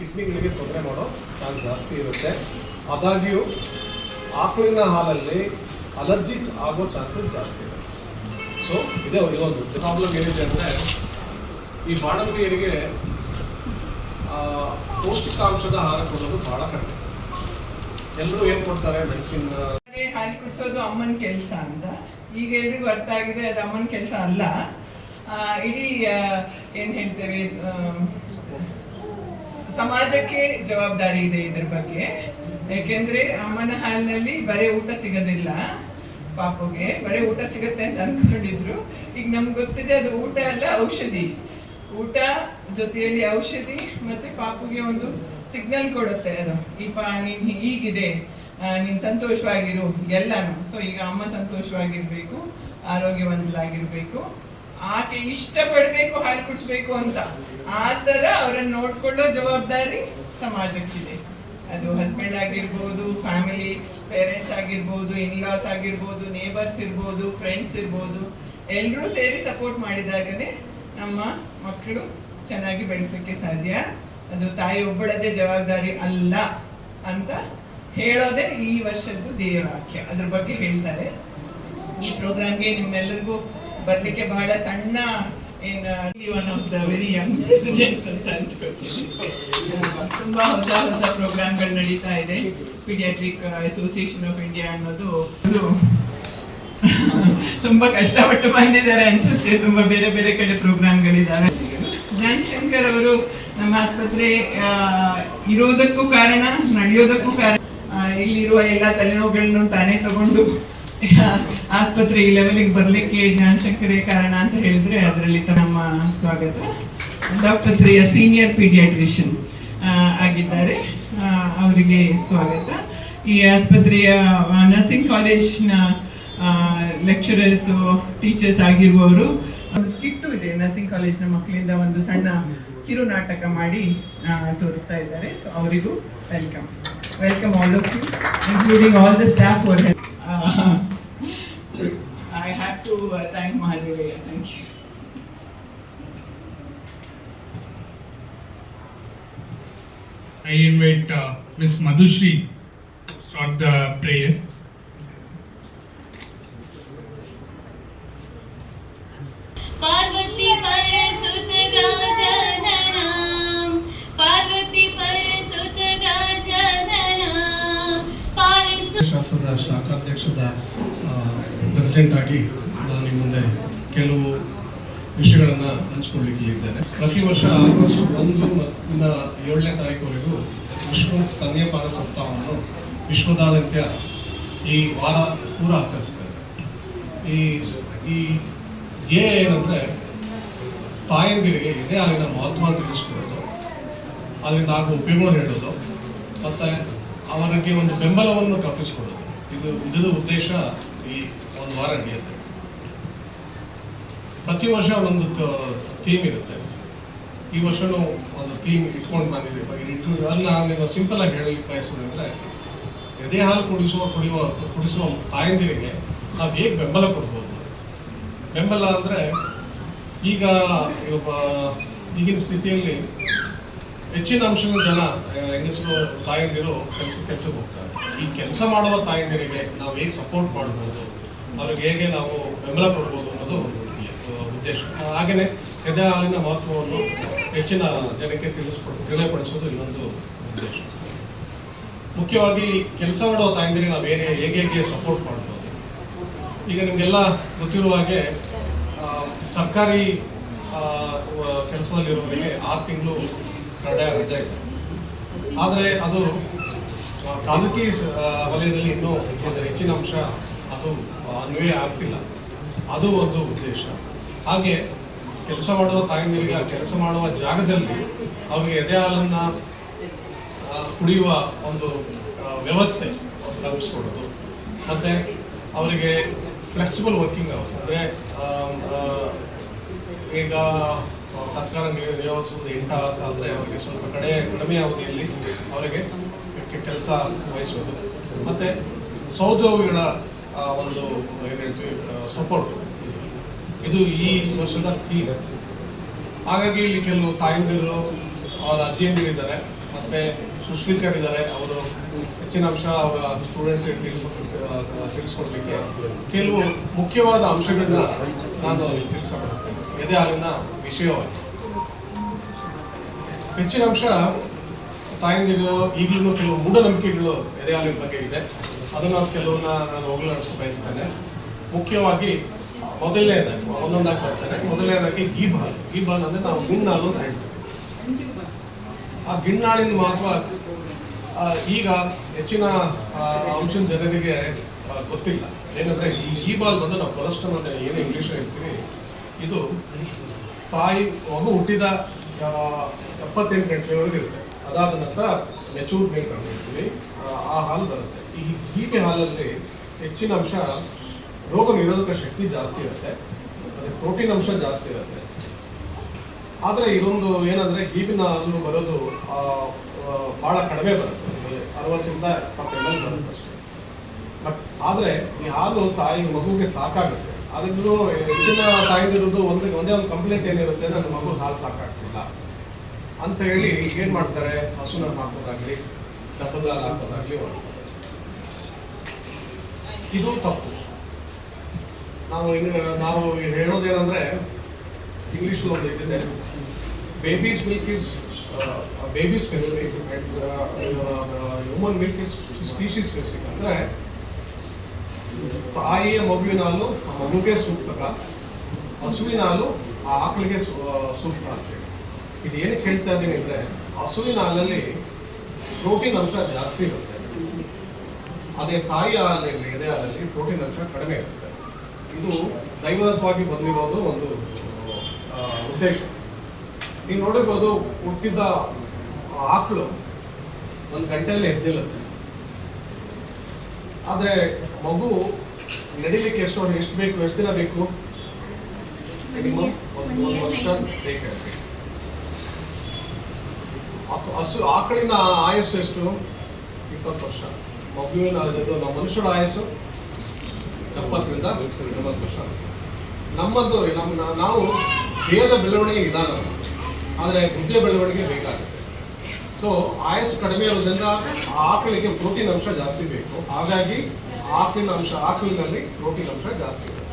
ಕಿಡ್ನಿಗಳಿಗೆ ತೊಂದರೆ ಮಾಡೋ ಚಾನ್ಸ್ ಜಾಸ್ತಿ ಇರುತ್ತೆ. ಆದಾಗ್ಯೂ ಆಕಳಿನ ಹಾಲಲ್ಲಿ ಅಲರ್ಜಿ ಆಗೋ ಚಾನ್ಸಸ್ ಜಾಸ್ತಿ ಇದೆ. ಸೊ ಇದೇ ದೊಡ್ಡ ಪ್ರಾಬ್ಲಮ್ ಏನಿದೆ ಅಂದರೆ, ಈ ಬಾಣಂತಿಯರಿಗೆ ಪೌಷ್ಟಿಕಾಂಶದ ಆಹಾರ ಕೊಡೋದು ಬಹಳ ಕಡಿಮೆ. ಎಲ್ಲರೂ ಏನು ಕೊಡ್ತಾರೆ? ಮೆಡಿಸಿನ್ ಹಾಲು ಕುಡಿಸೋದು ಅಮ್ಮನ ಕೆಲಸ ಅಂತ. ಈಗ ಎಲ್ರಿಗೂ ಅರ್ಥ ಆಗಿದೆ, ಅದು ಅಮ್ಮನ ಕೆಲಸ ಅಲ್ಲ. ಇಡೀ ಏನು ಹೇಳ್ತೇವೆ ಸಮಾಜಕ್ಕೆ ಜವಾಬ್ದಾರಿ ಇದೆ ಇದ್ರ ಬಗ್ಗೆ. ಯಾಕೆಂದ್ರೆ ಅಮ್ಮನ ಹಾಲಿನಲ್ಲಿ ಬರೀ ಊಟ ಸಿಗೋದಿಲ್ಲ ಪಾಪುಗೆ. ಬರೀ ಊಟ ಸಿಗುತ್ತೆ ಅಂತ ಅನ್ಕೊಂಡಿದ್ರು. ಈಗ ನಮ್ಗೆ ಗೊತ್ತಿದೆ ಅದು ಊಟ ಅಲ್ಲ ಔಷಧಿ. ಊಟ ಜೊತೆಯಲ್ಲಿ ಔಷಧಿ ಮತ್ತೆ ಪಾಪುಗೆ ಒಂದು ಸಿಗ್ನಲ್ ಕೊಡುತ್ತೆ ಅದು. ಈ ಪಾ ನೀನ್ ಹೀಗಿದೆ ನೀನ್ ಸಂತೋಷವಾಗಿರು ಎಲ್ಲಾನು. ಸೊ ಈಗ ಅಮ್ಮ ಸಂತೋಷವಾಗಿರ್ಬೇಕು ಆರೋಗ್ಯವಂತಲಾಗಿರ್ಬೇಕು ಆಕೆ ಇಷ್ಟಪಡ್ಬೇಕು, ಹಾಲು ಕುಡಿಸ್ಬೇಕು ಅಂತ. ಆ ತರ ಅವರನ್ನ ನೋಡ್ಕೊಳ್ಳೋ ಜವಾಬ್ದಾರಿ ಸಮಾಜಕ್ಕಿದೆ. ಅದು ಹಸ್ಬೆಂಡ್ ಆಗಿರ್ಬೋದು ಫ್ಯಾಮಿಲಿ ಪೇರೆಂಟ್ಸ್ ಆಗಿರ್ಬೋದು ಇನ್ಲಾಸ್ ಆಗಿರ್ಬೋದು ನೇಬರ್ಸ್ ಇರ್ಬೋದು ಫ್ರೆಂಡ್ಸ್ ಇರ್ಬೋದು ಎಲ್ಲರೂ ಸೇರಿ ಸಪೋರ್ಟ್ ಮಾಡಿದಾಗಲೇ ನಮ್ಮ ಮಕ್ಕಳು ಚೆನ್ನಾಗಿ ಬೆಳೆಸೋಕ್ಕೆ ಸಾಧ್ಯ. ಅದು ತಾಯಿ ಒಬ್ಬಳದೇ ಜವಾಬ್ದಾರಿ ಅಲ್ಲ ಅಂತ ಹೇಳೋದೇ ಈ ವರ್ಷದ್ದು ಧ್ಯೇಯವಾಕ್ಯ. ಅದ್ರ ಬಗ್ಗೆ ಹೇಳ್ತಾರೆ. ಈ ಪ್ರೋಗ್ರಾಮ್ಗೆ ನಿಮ್ಮೆಲ್ಲರಿಗೂ ಬರ್ಲಿಕ್ಕೆ ಬಹಳ ಸಣ್ಣ, ಏನ್ one of the very young presidents ಅಂತ ತುಂಬಾ ಹೊಸ ಹೊಸ ಪ್ರೋಗ್ರಾಮ್ಗಳು ನಡೀತಾ ಇದೆ. ಅಸೋಸಿಯೇಷನ್ ಆಫ್ ಇಂಡಿಯಾ ಅನ್ನೋದು ತುಂಬಾ ಕಷ್ಟಪಟ್ಟು ಬಂದಿದ್ದಾರೆ ಅನ್ಸುತ್ತೆ. ತುಂಬಾ ಬೇರೆ ಬೇರೆ ಕಡೆ ಪ್ರೋಗ್ರಾಮ್ಗಳಿದ್ದಾರೆ ಜ್ಞಾನ್ ಶಂಕರ್ ಅವರು ನಮ್ಮ ಆಸ್ಪತ್ರೆ ಇರೋದಕ್ಕೂ ಕಾರಣ, ನಡೆಯೋದಕ್ಕೂ ಕಾರಣ ಇಲ್ಲಿರುವ ಎಲ್ಲ ತಲೆನೋವುಗಳನ್ನು ತಾನೇ ತಗೊಂಡು ಆಸ್ಪತ್ರೆ ಈ ಬರ್ಲಿಕ್ಕೆ ಜ್ಞಾನ ಶಂಕರೇ ಕಾರಣ ಅಂತ ಹೇಳಿದ್ರೆ ಅದರಲ್ಲಿ ನಮ್ಮ ಸ್ವಾಗತ. ಡಾಕ್ಟರ್ ತ್ರಿಯ ಸೀನಿಯರ್ ಪೀಡಿಯಾಟ್ರಿಷಿಯನ್ ಆಗಿದ್ದಾರೆ. ಅವರಿಗೆ ಸ್ವಾಗತ. ಈ ಆಸ್ಪತ್ರೆಯ ನರ್ಸಿಂಗ್ ಕಾಲೇಜ್ನ ಲೆಕ್ಚರರ್ಸು ಟೀಚರ್ಸ್ ಆಗಿರುವವರು. ಒಂದು ಸ್ಕಿಟ್ಟು ಇದೆ. ನರ್ಸಿಂಗ್ ಕಾಲೇಜ್ನ ಮಕ್ಕಳಿಂದ ಒಂದು ಸಣ್ಣ ಕಿರು ನಾಟಕ ಮಾಡಿ ತೋರಿಸ್ತಾ ಇದ್ದಾರೆ. ಸೊ ಅವರಿಗೂ welcome welcome all of you including all the staff Uh, I have to uh, thank Mahadevaya. Thank you. I invite uh, Ms. Madhushri to start the prayer. ಸಂಸ್ಥದ ಶಾಖಾಧ್ಯಕ್ಷದ ಪ್ರೆಸಿಡೆಂಟ್ ಆಗಿ ನಾನು ಮುಂದೆ ಕೆಲವು ವಿಷಯಗಳನ್ನು ಹಂಚ್ಕೊಳ್ಳಿಕ್ಕೆ ಇದ್ದೇನೆ. ಪ್ರತಿ ವರ್ಷ ಆಗಸ್ಟ್ ಒಂದು ಮತ್ತಿನ ಏಳನೇ ತಾರೀಕುವರೆಗೂ ವಿಶ್ವ ಸ್ತನ್ಯಪಾನ ಸಪ್ತಾಹವನ್ನು ವಿಶ್ವದಾದ್ಯಂತ ಈ ವಾರ ಪೂರ ಆಚರಿಸ್ತೇನೆ ಈ ಈ ಧ್ಯೇಯ ಏನಂದರೆ ತಾಯಂದಿರಿಗೆ ಇದೇ ಆಗಿನ ಮಹತ್ವ ತಿಳಿಸ್ಕೊಡೋದು. ಅದರಿಂದ ಆಗುವ ಉಪಯೋಗ ಹೇಳೋದು. ಮತ್ತು ಅವರಿಗೆ ಒಂದು ಬೆಂಬಲವನ್ನು ಕಲ್ಪಿಸಿಕೊಡೋದು. ಇದು ಇದರ ಉದ್ದೇಶ ಈ ಒಂದು ವಾರ ನಡೆಯುತ್ತೆ. ಪ್ರತಿ ವರ್ಷ ಒಂದು ಥೀಮ್ ಇರುತ್ತೆ. ಈ ವರ್ಷನೂ ಒಂದು ಥೀಮ್ ಇಟ್ಕೊಂಡು ಬಂದಿದ್ದೀವಿ ಇಟ್ಟು ಅಲ್ಲಿ ನಾನು ಸಿಂಪಲ್ ಆಗಿ ಹೇಳಲಿಕ್ಕೆ ಬಯಸೋದಂದ್ರೆ ಎದೆ ಹಾಲು ಕುಡಿಸುವ, ಕುಡಿಯುವ, ಕುಡಿಸುವ ತಾಯಂದಿರಿಗೆ ನಾವು ಹೇಗೆ ಬೆಂಬಲ ಕೊಡ್ಬೋದು? ಬೆಂಬಲ ಅಂದರೆ ಈಗ ಈಗಿನ ಸ್ಥಿತಿಯಲ್ಲಿ ಹೆಚ್ಚಿನ ಅಂಶಗಳು ಜನ, ಹೆಂಗಸರು, ತಾಯಂದಿರು ಕೆಲಸ, ಕೆಲಸಕ್ಕೆ ಹೋಗ್ತಾರೆ. ಈ ಕೆಲಸ ಮಾಡುವ ತಾಯಂದಿರಿಗೆ ನಾವು ಹೇಗೆ ಸಪೋರ್ಟ್ ಮಾಡ್ಬೋದು, ಅವ್ರಿಗೆ ಹೇಗೆ ನಾವು ಬೆಂಬಲ ಕೊಡ್ಬೋದು ಅನ್ನೋದು ಉದ್ದೇಶ. ಹಾಗೆಯೇ ಎದೆ ಹಾಲಿನ ಮಹತ್ವವನ್ನು ಹೆಚ್ಚಿನ ಜನಕ್ಕೆ ತಿಳಿಸ್ಕೊಟ್ಟು ತಿಳಿಯಪಡಿಸೋದು ಇನ್ನೊಂದು ಉದ್ದೇಶ. ಮುಖ್ಯವಾಗಿ ಕೆಲಸ ಮಾಡುವ ತಾಯಂದಿರಿಗೆ ನಾವು ಏನೇ ಹೇಗೆ ಹೇಗೆ ಸಪೋರ್ಟ್ ಮಾಡ್ಬೋದು. ಈಗ ನಿಮಗೆಲ್ಲ ಗೊತ್ತಿರುವ ಹಾಗೆ ಸರ್ಕಾರಿ ಕೆಲಸದಲ್ಲಿರೋರಿಗೆ ಆರು ತಿಂಗಳು ಕಡ್ಡಾಯ ರಜೆ ಇದೆ. ಆದರೆ ಅದು ಖಾಸಗಿ ವಲಯದಲ್ಲಿ ಇನ್ನೂ ಅದರ ಹೆಚ್ಚಿನ ಅಂಶ ಅದು ಅನ್ವಯ ಆಗ್ತಿಲ್ಲ. ಅದು ಒಂದು ಉದ್ದೇಶ. ಹಾಗೆ ಕೆಲಸ ಮಾಡುವ ತಾಯಂದಿರಿಗೆ ಆ ಕೆಲಸ ಮಾಡುವ ಜಾಗದಲ್ಲಿ ಅವರಿಗೆ ಎದೆ ಹಾಲನ್ನು ಕುಡಿಯುವ ಒಂದು ವ್ಯವಸ್ಥೆ ಕಲ್ಪಿಸ್ಕೊಡೋದು. ಮತ್ತು ಅವರಿಗೆ ಫ್ಲೆಕ್ಸಿಬಲ್ ವರ್ಕಿಂಗ್ ಅವರ್ಸ್ ಅಂದರೆ ಈಗ ಸರ್ಕಾರ ನಿಯ- ನಿಯೋಜಿಸುವುದು ಎಂಟು ಅವರ್ಸ್ ಆದರೆ ಅವರಿಗೆ ಸ್ವಲ್ಪ ಕಡೆ, ಕಡಿಮೆ ಅವಧಿಯಲ್ಲಿ ಅವರಿಗೆ ಕೆಲಸ ವಹಿಸೋದು ಮತ್ತು ಸೌದ್ಯೋಗಿಗಳ ಒಂದು ಏನು ಹೇಳ್ತೀವಿ ಸಪೋರ್ಟ್ ಇದು ಈ ವರ್ಷದ ಥೀಮ್ ಹಾಗಾಗಿ ಇಲ್ಲಿ ಕೆಲವು ತಾಯಂದಿರು ಅವರ ಅಜ್ಜಿಯಂದಿರಿದ್ದಾರೆ ಮತ್ತೆ ಸುಶ್ಮಿತರಿದ್ದಾರೆ ಅವರು ಹೆಚ್ಚಿನ ಅಂಶ ಅವರ ಸ್ಟೂಡೆಂಟ್ಸ್ಗೆ ತಿಳಿಸ್ ತಿಳಿಸ್ಕೊಡ್ಲಿಕ್ಕೆ. ಕೆಲವು ಮುಖ್ಯವಾದ ಅಂಶಗಳನ್ನ ನಾನು ತಿಳಿಸಪಡಿಸ್ತೇನೆ ಎದೆ ಹಾಲಿನ ವಿಷಯವಾಗಿ. ಹೆಚ್ಚಿನ ಅಂಶ ತಾಯಂದಿರು ಈಗಲೂ ಕೆಲವು ಮೂಢನಂಬಿಕೆಗಳು ಎದೆ ಹಾಲಿನ ಬಗ್ಗೆ ಇದೆ. ಅದನ್ನು ಕೆಲವನ್ನ ನಾನು ಹೋಗಲಾಡಿಸ ಬಯಸ್ತೇನೆ. ಮುಖ್ಯವಾಗಿ ಮೊದಲನೇದಾಗಿ, ಒಂದೊಂದಾಗಿ ಬರ್ತೇನೆ. ಮೊದಲನೇದಾಗಿ ಈ ಬಾಲ್ ಈ ಬಾಲ್ ಅಂದ್ರೆ ನಾವು ಗುಣ್ಣಾಲು ಅಂತ ಹೇಳ್ತೇವೆ. ಆ ಗಿಣ್ಣಾಳಿನ ಮಹತ್ವ ಈಗ ಹೆಚ್ಚಿನ ಅಂಶದ ಜನರಿಗೆ ಗೊತ್ತಿಲ್ಲ. ಏನಂದ್ರೆ ಈ ಈ ಬಾಲ್ ಬಂದು ನಾವು ಕೊಲೆಸ್ಟ್ರಾಲ್ ಅಂತ ಏನು ಇಂಗ್ಲಿಷ್ ಹೇಳ್ತೀವಿ, ಇದು ತಾಯಿ, ಮಗು ಹುಟ್ಟಿದ ಎಪ್ಪತ್ತೆಂಟು ಗಂಟೆವರೆಗೂ ಇರುತ್ತೆ. ಅದಾದ ನಂತರ ಮೆಚೂರ್ ಮಿಲ್ಕ್ ಅಂತ ಹೇಳ್ತೀವಿ ಆ, ಹಾಲು ಬರುತ್ತೆ. ಈ ಗೀಬೆ ಹಾಲಲ್ಲಿ ಹೆಚ್ಚಿನ ಅಂಶ ರೋಗ ನಿರೋಧಕ ಶಕ್ತಿ ಜಾಸ್ತಿ ಇರುತ್ತೆ. ಮತ್ತೆ ಪ್ರೋಟೀನ್ ಅಂಶ ಜಾಸ್ತಿ ಇರುತ್ತೆ. ಆದರೆ ಇದೊಂದು ಏನಂದ್ರೆ ಗೀಬಿನ ಹಾಲು ಬರೋದು ಬಹಳ ಕಡಿಮೆ ಬರುತ್ತೆ. ಅರವತ್ತರಿಂದ ಎಲ್ ಬರುತ್ತೆ ಅಷ್ಟೇ. ಬಟ್ ಆದರೆ ಈ ಹಾಲು ತಾಯಿ ಮಗುಗೆ ಸಾಕಾಗುತ್ತೆ. ಆದ್ರೂ ಹೆಚ್ಚಿನ ತಾಯಿದಿರೋದು ಒಂದೇ ಒಂದೇ ಒಂದು ಕಂಪ್ಲೇಂಟ್ ಏನಿರುತ್ತೆ ಅಂದ್ರೆ ಮಗು ಹಾಲು ಸಾಕಾಗ್ತಿಲ್ಲ. ಅಂತ ಹೇಳಿ ಏನ್ ಮಾಡ್ತಾರೆ? ಹಸುನ ಹಾಕೋದಾಗ್ಲಿ ದಪ್ಪದ ಹಾಲು ಹಾಕೋದಾಗ್ಲಿ ಇದು ತಪ್ಪು. ನಾವು ನಾವು ಹೇಳೋದೇನಂದ್ರೆ ಇಂಗ್ಲಿಷ್ ಒಂದು babies milk is baby specific human milk is species specific ಅಂದ್ರೆ, ತಾಯಿಯ ಮಗುವಿನ ಹಾಲು ಮಗುಗೆ ಸೂಕ್ತಕ, ಹಸುವಿನ ಹಾಲು ಆ ಆಕಳಿಗೆ ಸೂಕ್ತ ಅಂತ ಹೇಳಿ. ಇದು ಏನಕ್ಕೆ ಹೇಳ್ತಾ ಇದ್ದೀನಿ ಅಂದ್ರೆ ಹಸುವಿನ ಹಾಲಲ್ಲಿ ಪ್ರೋಟೀನ್ ಅಂಶ ಜಾಸ್ತಿ ಇರುತ್ತೆ. ಅದೇ ತಾಯಿ ಹಾಲಲ್ಲಿ ಎದೆ ಹಾಲಲ್ಲಿ ಪ್ರೋಟೀನ್ ಅಂಶ ಕಡಿಮೆ ಇರುತ್ತೆ. ಇದು ದೈವದತ್ತವಾಗಿ ಬಂದಿರೋದು ಒಂದು ಉದ್ದೇಶ. ನೀವು ನೋಡಿರ್ಬೋದು ಹುಟ್ಟಿದ ಆಕಳು ಒಂದು ಗಂಟೆಯಲ್ಲಿ ಎದ್ದಿಲ್ಲತ್ತೆ ಆದರೆ ಮಗು ನಡಿಲಿಕ್ಕೆ ಎಷ್ಟು ಎಷ್ಟು ಬೇಕು ಎಷ್ಟು ದಿನ ಬೇಕು? ಒಂದು ವರ್ಷ ಬೇಕಾಗುತ್ತೆ ಹಸು, ಆಕಳಿನ ಆಯಸ್ಸು ಎಷ್ಟು? ಇಪ್ಪತ್ತು ವರ್ಷ. ಮಗುವಿನ ಇದು ನಮ್ಮ ಮನುಷ್ಯರ ಆಯಸ್ಸು? ಎಪ್ಪತ್ತರಿಂದ ಎಂಬತ್ತು ವರ್ಷ. ನಮ್ಮದು ನಮ್ಮ ನಾವು ದೇಹದ ಬೆಳವಣಿಗೆ ನಿಧಾನ ಆದರೆ ಬುದ್ಧಿಯ ಬೆಳವಣಿಗೆ ಬೇಕಾಗುತ್ತೆ. ಸೊ ಆಯಸ್ಸು ಕಡಿಮೆ ಇರೋದ್ರಿಂದ ಆಕಳಿಗೆ ಪ್ರೋಟೀನ್ ಅಂಶ ಜಾಸ್ತಿ ಬೇಕು. ಹಾಗಾಗಿ ಆಕಳಿನ ಅಂಶ, ಆಕಳಿನಲ್ಲಿ ಪ್ರೋಟೀನ್ ಅಂಶ ಜಾಸ್ತಿ ಇರುತ್ತೆ.